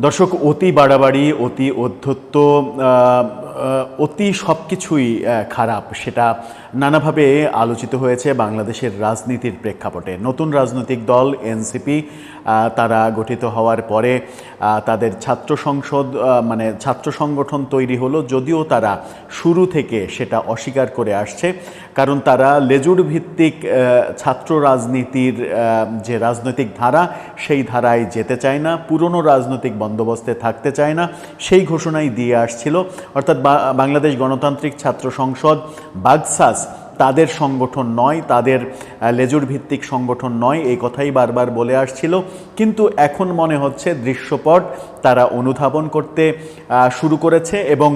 দর্শক অতি বাড়াবাড়ি অতি আহ, অতি সব কিছুই খারাপ সেটা নানাভাবে আলোচিত হয়েছে বাংলাদেশের রাজনীতির প্রেক্ষাপটে। নতুন রাজনৈতিক দল, এনসিপি তারা গঠিত হওয়ার পরে তাদের ছাত্র সংসদ মানে ছাত্র সংগঠন তৈরি হলো, যদিও তারা শুরু থেকে সেটা অস্বীকার করে আসছে। কারণ তারা লেজুর ভিত্তিক ছাত্র রাজনীতির যে রাজনৈতিক ধারা, সেই ধারায় যেতে চায় না, পুরনো রাজনৈতিক বন্দোবস্তে থাকতে চায় না, সেই ঘোষণাই দিয়ে আসছিল। অর্থাৎ বাংলাদেশ গণতান্ত্রিক ছাত্র সংসদ, বাগসাস তাদের সংগঠন নয়, তাদের লেজুর ভিত্তিক সংগঠন নয়, এই কথাই বারবার বলে আসছিল। কিন্তু এখন মনে হচ্ছে দৃশ্যপট তারা অনুধাবন করতে শুরু করেছে এবং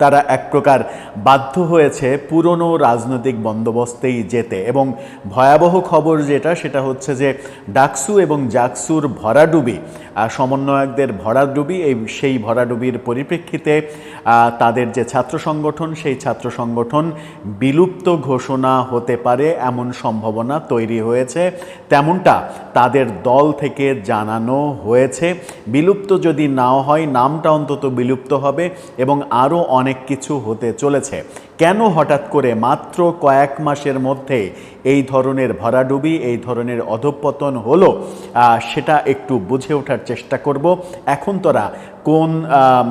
তারা এক প্রকার বাধ্য হয়েছে পুরনো রাজনৈতিক বন্দোবস্তেই যেতে। এবং ভয়াবহ খবর যেটা, সেটা হচ্ছে যে ডাকসু এবং জাকসুর ভরাডুবি সমন্বয়কদের ভরাডুবি, এই সেই ভরাডুবির পরিপ্রেক্ষিতে তাদের যে ছাত্র সংগঠন, সেই ছাত্র সংগঠন বিলুপ্ত ঘোষণা হতে পারে এমন সম্ভাবনা তৈরি হয়েছে। তেমনটা তাদের দল থেকে জানানো হয়েছে। বিলুপ্ত যদি নাও হয়, নামটা অন্তত বিলুপ্ত হবে এবং আরও অনেক কিছু হতে চলেছে। কেন হঠাৎ করে মাত্র কয়েক মাসের মধ্যে এই ধরনের ভরাডুবি, এই ধরনের অধপতন হলো সেটা একটু বুঝে ওঠার চেষ্টা করব। এখন তারা কোন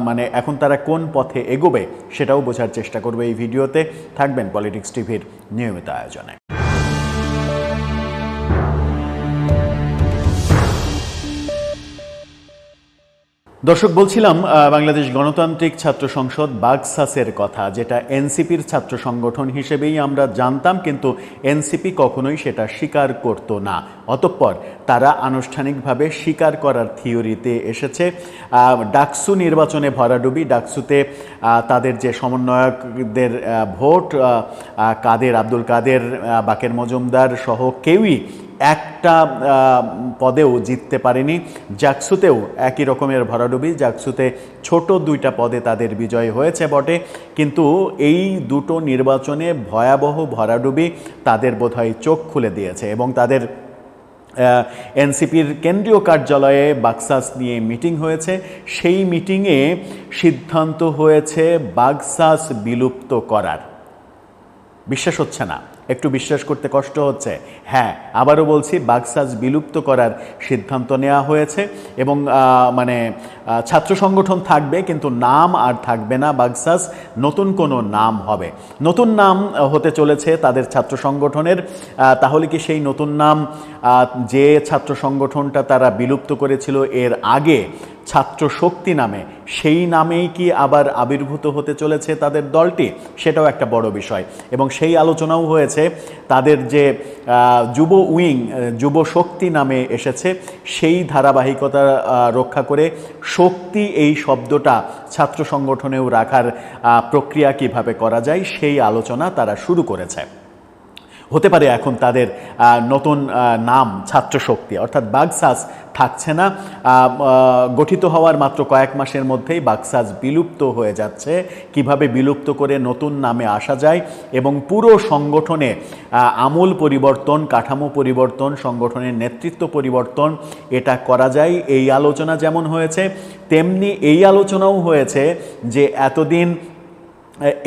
মানে এখন তারা কোন পথে এগোবে, সেটাও বোঝার চেষ্টা করবে এই ভিডিওতে। থাকবেন পলিটিক্স টিভির নিয়মিত আয়োজনে। দর্শক, বলছিলাম বাংলাদেশ গণতান্ত্রিক ছাত্র সংসদ বাগসাসের কথা, যেটা এনসিপির ছাত্র সংগঠন হিসেবেই আমরা জানতাম, কিন্তু এনসিপি কখনোই সেটা স্বীকার করতো না। অতঃপর তারা আনুষ্ঠানিকভাবে স্বীকার করার থিওরিতে এসেছে। ডাকসু নির্বাচনে ভরাডুবি, ডাকসুতে তাদের যে সমন্বয়কদের ভোট কাদের, আব্দুল কাদের বাকের মজুমদার সহ কেউই একটা পদেও জিততে পারেনি। জাকসুতেও একই রকমের ভরাডুবি। জাকসুতে ছোট দুইটা পদে তাদের বিজয় হয়েছে বটে। কিন্তু এই দুটো নির্বাচনে ভয়াবহ ভরাডুবি তাদের বোধহয় চোখ খুলে দিয়েছে এবং তাদের এনসিপির কেন্দ্রীয় কার্যালয়ে বাক্সাস নিয়ে মিটিং হয়েছে। সেই মিটিংয়ে সিদ্ধান্ত হয়েছে বাক্সাস বিলুপ্ত করার। বিশ্বাস হচ্ছে না। একটু বিশ্বাস করতে কষ্ট হচ্ছে। হ্যাঁ আবারও বলছি, বাগসাজ বিলুপ্ত করার সিদ্ধান্ত নেওয়া হয়েছে এবং মানে ছাত্র সংগঠন থাকবে, কিন্তু নাম আর থাকবে না বাগসাস নতুন কোনো নাম হবে। নতুন নাম হতে চলেছে তাদের ছাত্র সংগঠনের তাহলে কি সেই নতুন নাম যে ছাত্র সংগঠনটা তারা বিলুপ্ত করেছিল এর আগে ছাত্র শক্তি নামে। সেই নামেই কি আবার আবির্ভূত হতে চলেছে তাদের দলটি? সেটাও একটা বড় বিষয়। এবং সেই আলোচনাও হয়েছে, তাদের যে যুব উইং যুব শক্তি নামে এসেছে, সেই ধারাবাহিকতা রক্ষা করে শক্তি এই শব্দটা ছাত্র সংগঠনেও রাখার প্রক্রিয়া কীভাবে করা যায়, সেই আলোচনা তারা শুরু করেছে। হতে পারে এখন তাদের নতুন নাম, ছাত্র শক্তি। অর্থাৎ বাগসাস থাকছে না। গঠিত হওয়ার মাত্র কয়েক মাসের মধ্যেই বাগসাস বিলুপ্ত হয়ে যাচ্ছে। কীভাবে বিলুপ্ত করে নতুন নামে আসা যায় এবং পুরো সংগঠনে আমূল পরিবর্তন, কাঠামো পরিবর্তন, সংগঠনের নেতৃত্ব পরিবর্তন, এটা করা যায়। এই আলোচনা যেমন হয়েছে, তেমনি এই আলোচনাও হয়েছে যে এতদিন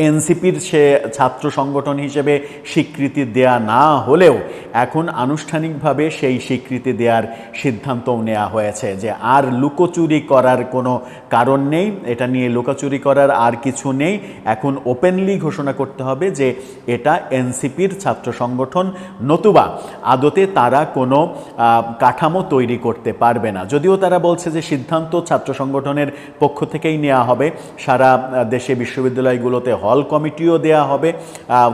এনসিপির সে ছাত্র সংগঠন হিসেবে স্বীকৃতি দেয়া না হলেও এখন আনুষ্ঠানিকভাবে সেই স্বীকৃতি দেওয়ার সিদ্ধান্তও নেওয়া হয়েছে যে আর লুকোচুরি করার কোনো কারণ নেই, এটা নিয়ে লুকোচুরি করার আর কিছু নেই। এখন ওপেনলি ঘোষণা করতে হবে যে এটা এনসিপির ছাত্র সংগঠন নতুবা আদতে তারা কোনো কাঠামো তৈরি করতে পারবে না। যদিও তারা বলছে যে সিদ্ধান্ত ছাত্র সংগঠনের পক্ষ থেকেই নেওয়া হবে। সারা দেশে দেশে বিশ্ববিদ্যালয়গুলোতে হল কমিটিও দেয়া হবে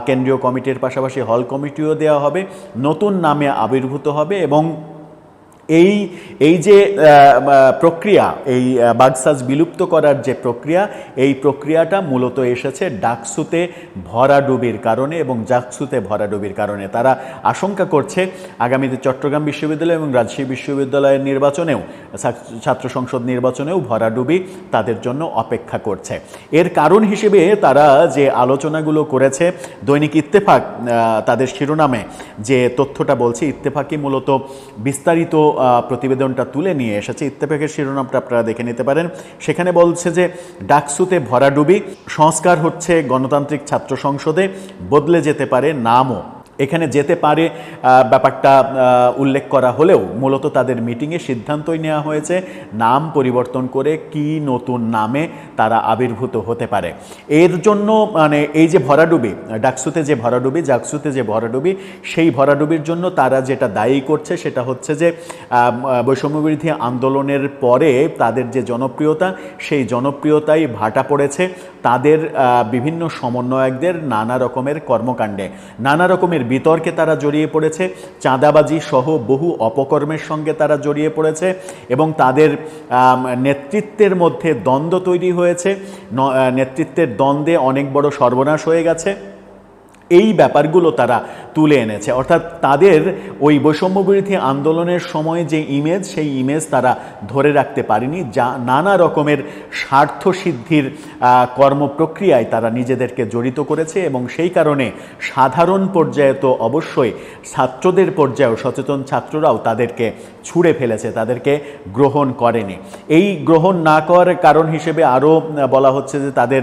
কেন্দ্রীয় কমিটির পাশাপাশি হল কমিটিও দেয়া হবে, নতুন নামে আবির্ভূত হবে এবং এই এই যে প্রক্রিয়া, এই বাগসাজ বিলুপ্ত করার যে প্রক্রিয়া, এই প্রক্রিয়াটা মূলত এসেছে ডাকসুতে ভরাডুবির কারণে এবং জাকসুতে ভরাডুবির কারণে। তারা আশঙ্কা করছে আগামীতে চট্টগ্রাম বিশ্ববিদ্যালয় এবং রাজশাহী বিশ্ববিদ্যালয়ের নির্বাচনেও, ছাত্র- সংসদ নির্বাচনেও ভরাডুবি তাদের জন্য অপেক্ষা করছে। এর কারণ হিসেবে তারা যে আলোচনাগুলো করেছে, দৈনিক ইত্তেফাক তাদের শিরোনামে যে তথ্যটা বলছে, ইত্তেফাকই মূলত বিস্তারিত প্রতিবেদনটা তুলে নিয়ে এসেছে। ইত্তেফাকের শিরোনামটা আপনারা দেখে নিতে পারেন। সেখানে বলছে যে, ডাকসুতে ভরাডুবি, সংস্কার হচ্ছে গণতান্ত্রিক ছাত্র সংসদে, বদলে যেতে পারে নামও। এখানে যেতে পারে ব্যাপারটা উল্লেখ করা হলেও মূলত তাদের মিটিংয়ে সিদ্ধান্তই নেওয়া হয়েছে নাম পরিবর্তন করে কি নতুন নামে তারা আবির্ভূত হতে পারে। এর জন্য মানে এই যে ভরাডুবি, ডাকসুতে যে ভরাডুবি জাকসুতে যে ভরাডুবি, সেই ভরাডুবির জন্য তারা যেটা দায়ী করছে সেটা হচ্ছে যে বৈষম্যবিরোধী আন্দোলনের পরে তাদের যে জনপ্রিয়তা, সেই জনপ্রিয়তাই ভাটা পড়েছে। তাদের বিভিন্ন সমন্বয়কদের নানা রকমের কর্মকাণ্ডে। নানা রকমের বিতর্কে তারা জড়িয়ে পড়েছে, চাঁদাবাজি সহ বহু অপকর্মের সঙ্গে তারা জড়িয়ে পড়েছে এবং তাদের নেতৃত্বের মধ্যে দ্বন্দ্ব তৈরি হয়েছে। নেতৃত্বের দ্বন্দ্বে অনেক বড় সর্বনাশ হয়ে গেছে। এই ব্যাপারগুলো তারা তুলে এনেছে। অর্থাৎ তাদের ওই বৈষম্যবিরোধী আন্দোলনের সময় যে ইমেজ সেই ইমেজ তারা ধরে রাখতে পারেনি। যা নানা রকমের স্বার্থ সিদ্ধির কর্মপ্রক্রিয়ায় তারা নিজেদেরকে জড়িত করেছে এবং সেই কারণে সাধারণ পর্যায়ে তো অবশ্যই ছাত্রদের পর্যায়েও সচেতন ছাত্ররাও তাদেরকে ছুঁড়ে ফেলেছে, তাদেরকে গ্রহণ করেনি। এই গ্রহণ না করার কারণ হিসেবে আরও বলা হচ্ছে যে তাদের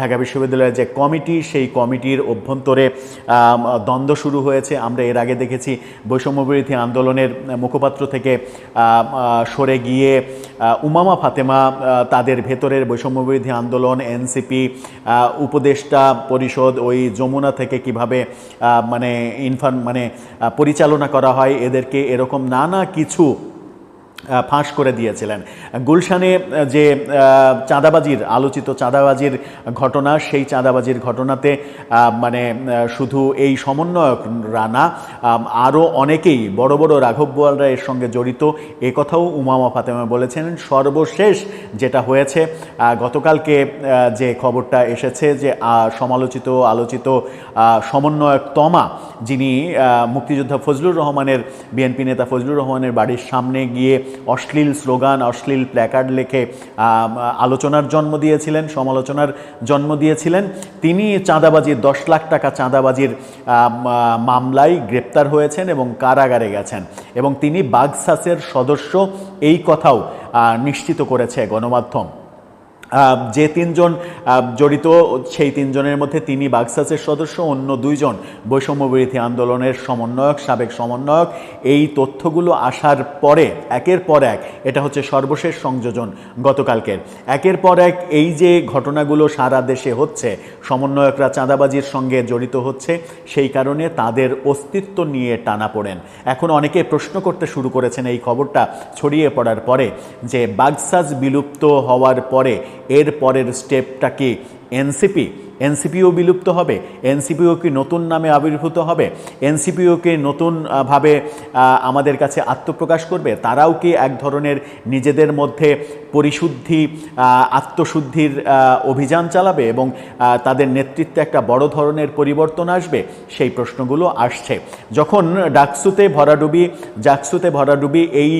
ঢাকা বিশ্ববিদ্যালয়ের যে কমিটি, সেই কমিটির অভ্যন্তরে আম, দ্বন্দ্ব শুরু হয়েছে। আমরা এর আগে দেখেছি বৈষম্যবিরোধী আন্দোলনের মুখপাত্র থেকে সরে গিয়ে উমামা ফাতেমা তাদের ভেতরের বৈষম্যবিরোধী আন্দোলন এনসিপি উপদেষ্টা পরিষদ ওই যমুনা থেকে কীভাবে মানে ইনফার্ম মানে পরিচালনা করা হয় এদেরকে এরকম নানা কিছু ফাঁস করে দিয়েছিলেন। গুলশানে যে চাঁদাবাজির, আলোচিত চাঁদাবাজির ঘটনা, সেই চাঁদাবাজির ঘটনাতে মানে শুধু এই সমন্বয়করা না আরও অনেকেই, বড় বড় রাঘব বোয়ালরা এর সঙ্গে জড়িত। এ কথাও উমামা ফাতেমা বলেছেন, সর্বশেষ যেটা হয়েছে গতকালকে যে খবরটা এসেছে যে সমালোচিত, আলোচিত সমন্বয়ক তমা, যিনি মুক্তিযোদ্ধা ফজলুর রহমানের, বিএনপি নেতা ফজলুর রহমানের বাড়ির সামনে গিয়ে অশ্লীল স্লোগান, অশ্লীল প্ল্যাকার্ড লেখে আলোচনার জন্ম দিয়েছিলেন, সমালোচনার জন্ম দিয়েছিলেন। তিনি চাঁদাবাজির দশ লাখ টাকা চাঁদাবাজির মামলায় গ্রেপ্তার হয়েছেন এবং কারাগারে গেছেন। এবং তিনি বাগসাসের সদস্য, এই কথাও নিশ্চিত করেছে গণমাধ্যম। যে তিনজন জড়িত, সেই তিনজনের মধ্যে তিনি বাক্সাসের সদস্য, অন্য দুইজন বৈষম্যবিরোধী আন্দোলনের সমন্বয়ক, সাবেক সমন্বয়ক। এই তথ্যগুলো আসার পরে, একের পর এক, এটা হচ্ছে সর্বশেষ সংযোজন গতকালকের। একের পর এক এই যে ঘটনাগুলো সারা দেশে হচ্ছে, সমন্বয়করা চাঁদাবাজির সঙ্গে জড়িত হচ্ছে, সেই কারণে তাদের অস্তিত্ব নিয়ে টানা পড়েন। এখন অনেকে প্রশ্ন করতে শুরু করেছেন এই খবরটা ছড়িয়ে পড়ার পরে, যে বাগসাজ বিলুপ্ত হওয়ার পরে এর পরের স্টেপটা কি? এনসিপি এনসিপিও বিলুপ্ত হবে এনসিপিও কি নতুন নামে আবির্ভূত হবে এনসিপিও কি নতুন আহ, ভাবে আহ, আমাদের কাছে আত্মপ্রকাশ করবে? তারাও কি এক ধরনের নিজেদের মধ্যে পরিশুদ্ধি আত্মশুদ্ধির অভিযান চালাবে এবং তাদের নেতৃত্বে একটা বড় ধরনের পরিবর্তন আসবে? সেই প্রশ্নগুলো আসছে। যখন ডাকসুতে ভরাডুবি জাকসুতে ভরাডুবি এই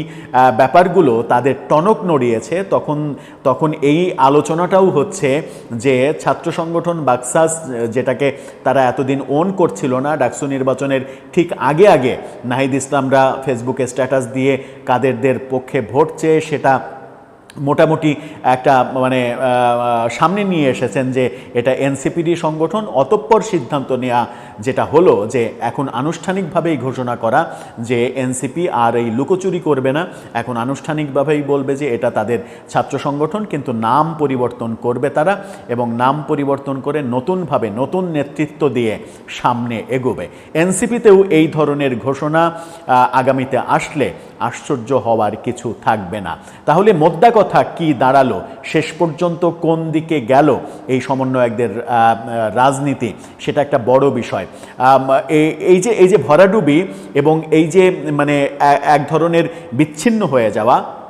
ব্যাপারগুলো তাদের টনক নড়িয়েছে তখন তখন এই আলোচনাটাও হচ্ছে যে ছাত্র সংগঠন বাক্সাস যেটাকে তারা এতদিন ওন করছিল না, ডাকসু নির্বাচনের ঠিক আগে আগে নাহিদ ইসলামরা ফেসবুকে স্ট্যাটাস দিয়ে কাদেরদের পক্ষে ভোট চেয়ে সেটা মোটামুটি একটা মানে সামনে নিয়ে এসেছেন যে এটা এনসিপিডি সংগঠন, অতঃপর সিদ্ধান্ত নেওয়া যেটা হলো যে এখন আনুষ্ঠানিকভাবেই ঘোষণা করা যে এনসিপি আর এই লুকোচুরি করবে না। এখন আনুষ্ঠানিকভাবেই বলবে যে এটা তাদের ছাত্র সংগঠন, কিন্তু নাম পরিবর্তন করবে তারা এবং নাম পরিবর্তন করে নতুনভাবে নতুন নেতৃত্ব দিয়ে সামনে এগোবে। এনসিপিতেও এই ধরনের ঘোষণা আগামীতে আসলে আশ্চর্য হওয়ার কিছু থাকবে না। তাহলে মোদ্দা কথা কি দাঁড়াল? শেষ পর্যন্ত কোন দিকে গেল এই সমন্বয়কদের রাজনীতি? সেটা একটা বড় বিষয়। এই- যে, এই যে ভরাডুবি এবং এই যে মানে এক ধরনের বিচ্ছিন্ন হয়ে যাওয়া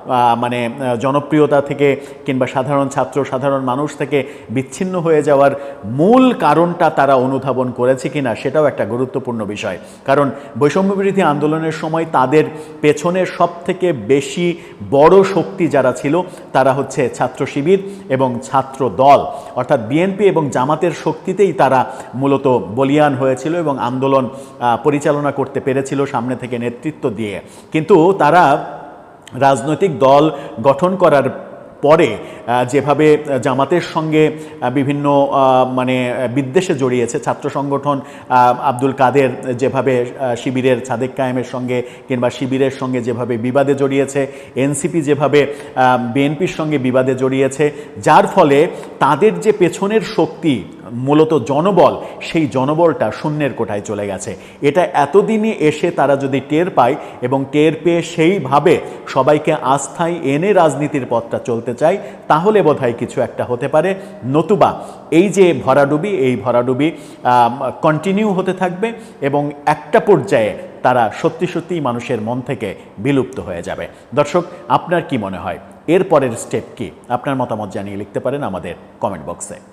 মানে জনপ্রিয়তা থেকে কিংবা সাধারণ ছাত্র, সাধারণ মানুষ থেকে বিচ্ছিন্ন হয়ে যাওয়ার মূল কারণটা তারা অনুধাবন করেছে কিনা সেটাও একটা গুরুত্বপূর্ণ বিষয়। কারণ বৈষম্যবিরোধী আন্দোলনের সময় তাদের পেছনে সব থেকে বেশি বড় শক্তি যারা ছিল, তারা হচ্ছে ছাত্র শিবির এবং ছাত্র দল। অর্থাৎ বিএনপি এবং জামাতের শক্তিতেই তারা মূলত বলিয়ান হয়েছিল এবং আন্দোলন পরিচালনা করতে পেরেছিল সামনে থেকে নেতৃত্ব দিয়ে। কিন্তু তারা রাজনৈতিক দল গঠন করার পরে যেভাবে জামাতের সঙ্গে বিভিন্ন মানে বিদ্বেষে জড়িয়েছে ছাত্র সংগঠন আব্দুল কাদের যেভাবে শিবিরের, সাদেক কায়েমের সঙ্গে কিংবা শিবিরের সঙ্গে যেভাবে বিবাদে জড়িয়েছে, এনসিপি যেভাবে বিএনপির সঙ্গে বিবাদে জড়িয়েছে, যার ফলে তাদের যে পেছনের শক্তি মূলত জনবল, সেই জনবলটা শূন্যের কোঠায় চলে গেছে। এটা এতদিনে এসে তারা যদি টের পায় এবং টের পেয়ে সেইভাবে সবাইকে আস্থায় এনে রাজনীতির পথটা চলতে চায়, তাহলে বোধহয় কিছু একটা হতে পারে। নতুবা এই যে ভরাডুবি, এই ভরাডুবি কন্টিনিউ হতে থাকবে এবং একটা পর্যায়ে তারা সত্যি সত্যিই মানুষের মন থেকে বিলুপ্ত হয়ে যাবে। দর্শক, আপনার কি মনে হয়? এর পরের স্টেপ কি? আপনার মতামত জানিয়ে লিখতে পারেন আমাদের কমেন্ট বক্সে